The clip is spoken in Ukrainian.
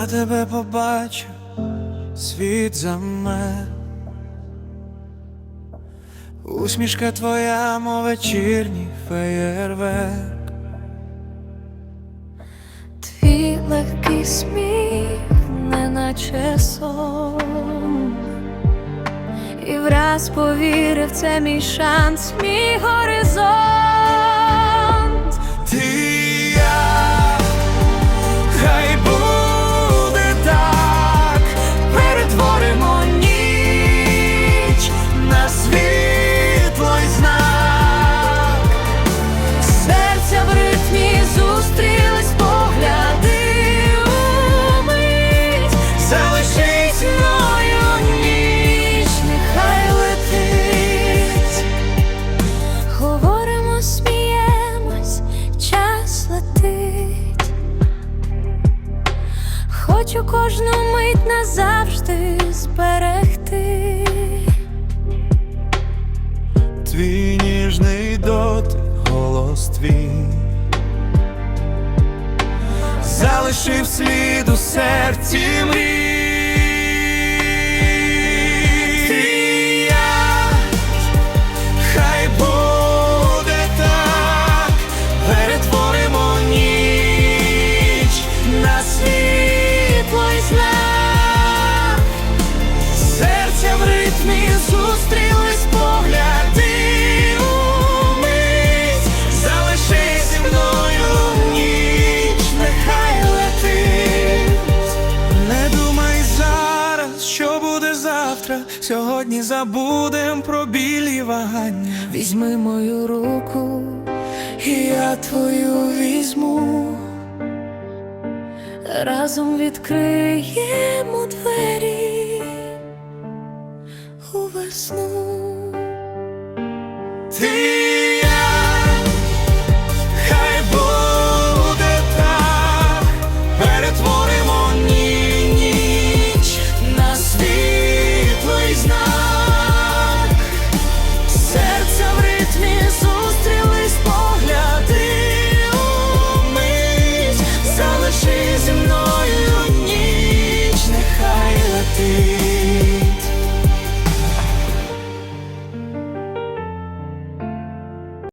Я тебе побачив, світ замер. Усмішка твоя, мов вечірній феєрверк. Твій легкий сміх, неначе сон, і враз повірив, це мій шанс, мій горизонт. Хочу кожну мить назавжди зберегти. твій ніжний дотик, голос твій. Залишив слід у серці мрій. Зустрілись погляди. Залишись зі мною ніч, нехай летить. Не думай зараз, що буде завтра. Сьогодні забудем про білі вагання. Візьми мою руку, І я твою візьму. разом відкриємо двері у весну. Ти я хай буде так, перетворимо ніч, на світли знак, серця в ритмі зустрілись, погляди ми, залиши Зі мною ніч нехай летить.